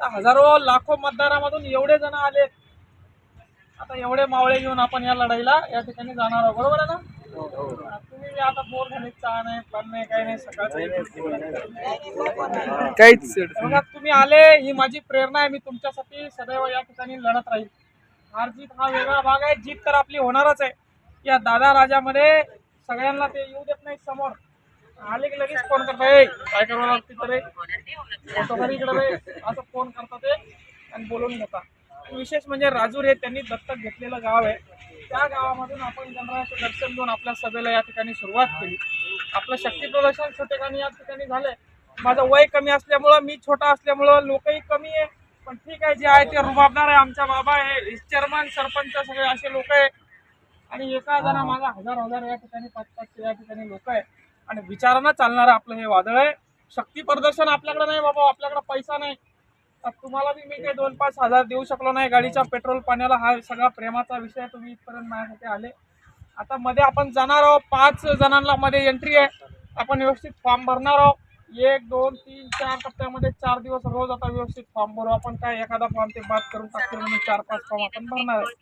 आता हजारो लाखो मतदारामधून एवढे जण आले. आता एवढे मावळे घेऊन आपण या लढाईला या ठिकाणी जाणार आहोत. बरोबर आहे ना? तुम्ही आता बोर घालीत चहा नाही पण नाही काही नाही सकाळचं काहीच तुम्ही आले ही माझी प्रेरणा आहे मी तुमच्यासाठी सदैव या ठिकाणी लढत राहील. हार जीत हा वेगळा भाग आहे जीत तर आपली होणारच आहे. या दादा राजामध्ये सगळ्यांना ते येऊ देत नाही समोर. आले की लगेच फोन करताय काय करावं लागते तर घरी रे. असं फोन करतात ते आणि बोलून घेता. विशेष म्हणजे राजूर हे त्यांनी दत्तक घेतलेलं गाव आहे. त्या गावामधून आपण गणरायाचं दर्शन घेऊन आपल्या सभेला या ठिकाणी सुरुवात केली. आपलं शक्ती प्रदर्शन छोटेखानी या ठिकाणी झालंय. माझं वय कमी असल्यामुळं मी छोटा असल्यामुळं लोकही कमी आहे. पण ठीक आहे जे आहे ते रुबाबदार आहे आमचा बाबा आहे. चेअरमन सरपंच सगळे असे लोक आहे. आणि एका जणा माझा हजार हजार या ठिकाणी पाच पाचशे या ठिकाणी लोक आहे. आणि विचारांना चालणारं आपलं हे वादळ आहे. शक्ती प्रदर्शन आपल्याकडे नाही बाबा आपल्याकडे पैसा नाही. तर तुम्हाला बी मी काही दोन पाच हजार देऊ शकलो नाही. गाडीच्या पेट्रोल पाण्याला हा सगळा प्रेमाचा विषय तुम्ही इथपर्यंत माझ्यासाठी आले. आता मध्ये आपण जाणार आहोत. पाच जणांना मध्ये एंट्री आहे. आपण व्यवस्थित फॉर्म भरणार आहोत. एक दोन तीन चार टप्प्यामध्ये चार दिवस रोज आता व्यवस्थित फॉर्म भरू. आपण काय एखादा फॉर्म ते बाद करून टाकतो म्हणून चार पाच फॉर्म आपण भरणार आहे.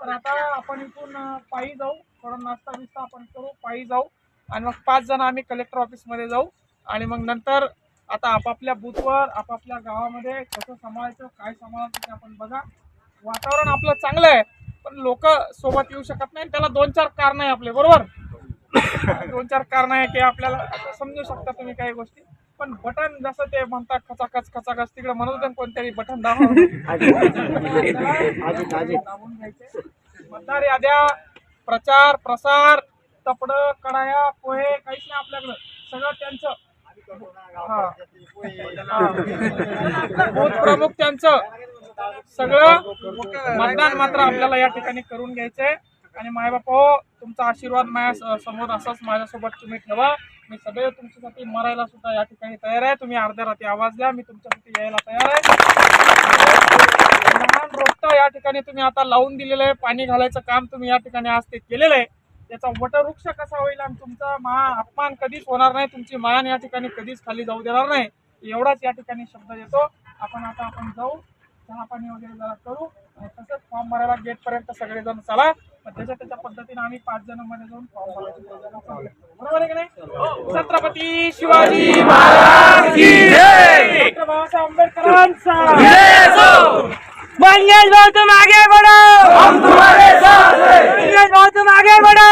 तर आता आपण इथून पायी जाऊ. थोडा नाश्ता बिस्ता आपण करू. पायी जाऊ. आणि मग पाच जण आम्ही कलेक्टर ऑफिसमध्ये जाऊ. आणि मग नंतर आता आपापल्या बूथवर आपापल्या गावामध्ये कसं सांभाळायचं काय सांभाळायचं ते आपण बघा. वातावरण आपलं चांगलं आहे पण लोक सोबत येऊ शकत नाही त्याला दोन चार कारण आहे आपले बरोबर? दोन चार कारण आहे की आपल्याला समजू शकता तुम्ही काही गोष्टी. पण बटन जसं ते म्हणतात खचाखच खचाखच तिकडे म्हणत होते कोणतरी बटन दाबून घ्यायचे. मतदार याद्या प्रचार प्रसार. तपड कडाया पोहे काहीच नाही आपल्याकडं. सगळं त्यांचं. हा. बूथ प्रमुख त्यांचं. सगळं मतदान मात्र आपल्याला या ठिकाणी करून घ्यायचंय. आणि मायबाप हो तुमचा आशीर्वाद माझ्यासमोर असाच माझ्यासोबत तुम्ही ठेवा. मी सदैव तुमच्यासाठी मरायला सुद्धा या ठिकाणी तयार आहे. तुम्ही अर्ध्या रात्री आवाज द्या. मी तुमच्यासाठी यायला तयार आहे. लहान रोपटं या ठिकाणी तुम्ही आता लावून दिलेलं आहे. पाणी घालायचं काम तुम्ही या ठिकाणी आज ते केलेलं आहे. त्याचा वटवृक्ष कसा होईल आणि तुमचा महा अपमान कधीच होणार नाही तुमची मान या ठिकाणी कधीच खाली जाऊ देणार नाही. एवढाच या ठिकाणी शब्द देतो आपण आता आपण जाऊ चहा पाणी वगैरे जरा करू आणि तसंच फॉर्म भरायला गेटपर्यंत सगळेजण चला. मग त्याच्या त्याच्या पद्धतीने आम्ही पाच जणमध्ये जाऊन फॉर्म भरायची बरोबर आहे की नाही? छत्रपती शिवाजी महाराज डॉक्टर बाबासाहेब आंबेडकरांचा! मंगेश भाऊ तुम आगे बढ़ो हम तुम्हारे साथ हैं मंगेश भाऊ तुम आगे बढ़ो